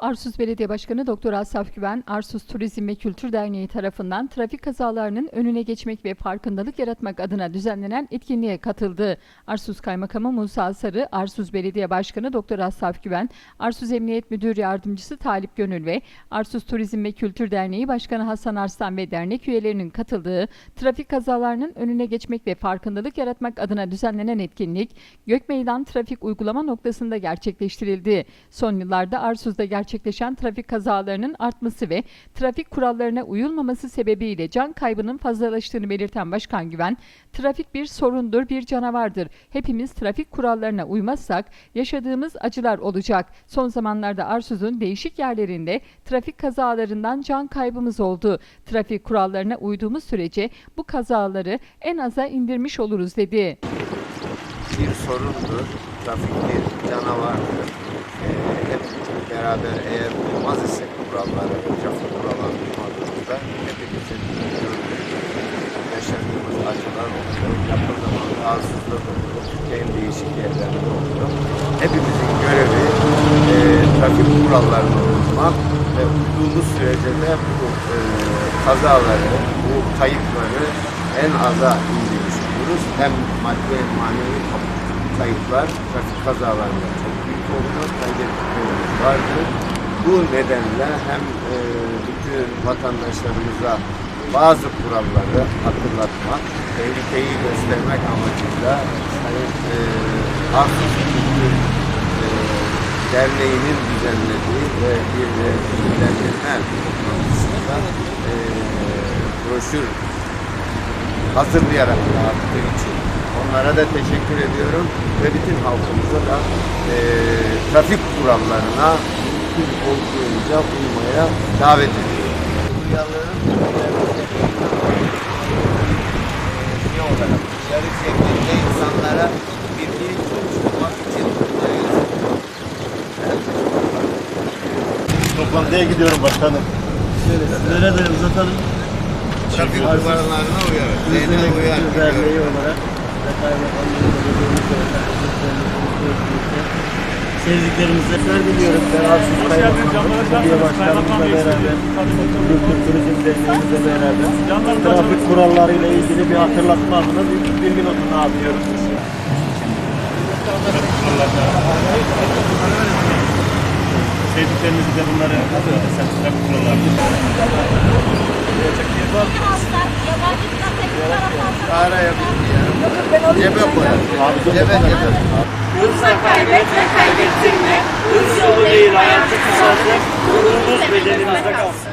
Arsuz Belediye Başkanı Doktor Asaf Güven, Arsuz Turizm ve Kültür Derneği tarafından trafik kazalarının önüne geçmek ve farkındalık yaratmak adına düzenlenen etkinliğe katıldı. Arsuz Kaymakamı Musa Sarı, Arsuz Belediye Başkanı Doktor Asaf Güven, Arsuz Emniyet Müdür Yardımcısı Talip Gönül ve Arsuz Turizm ve Kültür Derneği Başkanı Hasan Arslan ve dernek üyelerinin katıldığı trafik kazalarının önüne geçmek ve farkındalık yaratmak adına düzenlenen etkinlik Gökmeydan Trafik Uygulama noktasında gerçekleştirildi. Son yıllarda Arsuz'da gerçekleşen trafik kazalarının artması ve trafik kurallarına uyulmaması sebebiyle can kaybının fazlalaştığını belirten Başkan Güven, trafik bir sorundur, bir canavardır. Hepimiz trafik kurallarına uymazsak yaşadığımız acılar olacak. Son zamanlarda Arsuz'un değişik yerlerinde trafik kazalarından can kaybımız oldu. Trafik kurallarına uyduğumuz sürece bu kazaları en aza indirmiş oluruz dedi. bir sorundur. Trafik bir canavardır. Hep beraber eğer uymaz isek kurallara trafik kurallarına uymadığımızda hepimizin gördüğü, yaşadığımız acılar oluyor. Yakın zamanda arsızda da oluyor. En değişik yerlerde oluyor. Hepimizin görevi e, trafik kurallarına uymak ve uyduğumuz sürece de bu e, kazaları, bu kayıpları en aza indirmiş oluruz. Hem maddi hem manevi kayıplar trafik kazalarında çok büyük oluyor. Kaybettiklerimiz vardır. Bu nedenle hem e, bütün vatandaşlarımıza bazı kuralları hatırlatmak, tehlikeyi göstermek amacıyla Sayın e, Kültür e, Derneği'nin düzenlediği ve bir de bilgilendirme toplantısında e, broşür hazırlayarak dağıttığı için onlara da teşekkür ediyorum ve bütün halkımıza da e, trafik kurallarına mümkün olduğunca uymaya davet ediyorum. Uyarıların şey olarak dışarı şeklinde insanlara bir bilinç oluşturmak için buradayız. Toplantıya gidiyorum başkanım. Sizlere de uzatalım. Trafik kurallarına Zeynep ve uyar. Derneği olarak sevdiklerimize diliyorum. Ben Arsuz Kaymakamı, belediye başkanımızla beraber, Kültür Turizm Derneğimizle beraber trafik kurallarıyla ilgili bir hatırlatma adına bir bilgi notunu atıyorum. Sevdiklerimizi de bunları trafik kurallarını. Araya bir cebe koyar. Cebe cebe. Hızla kaybetme kaybettirme. Hız yolu değil hayatı kısaltır. Gururumuz bedenimizde kalsın.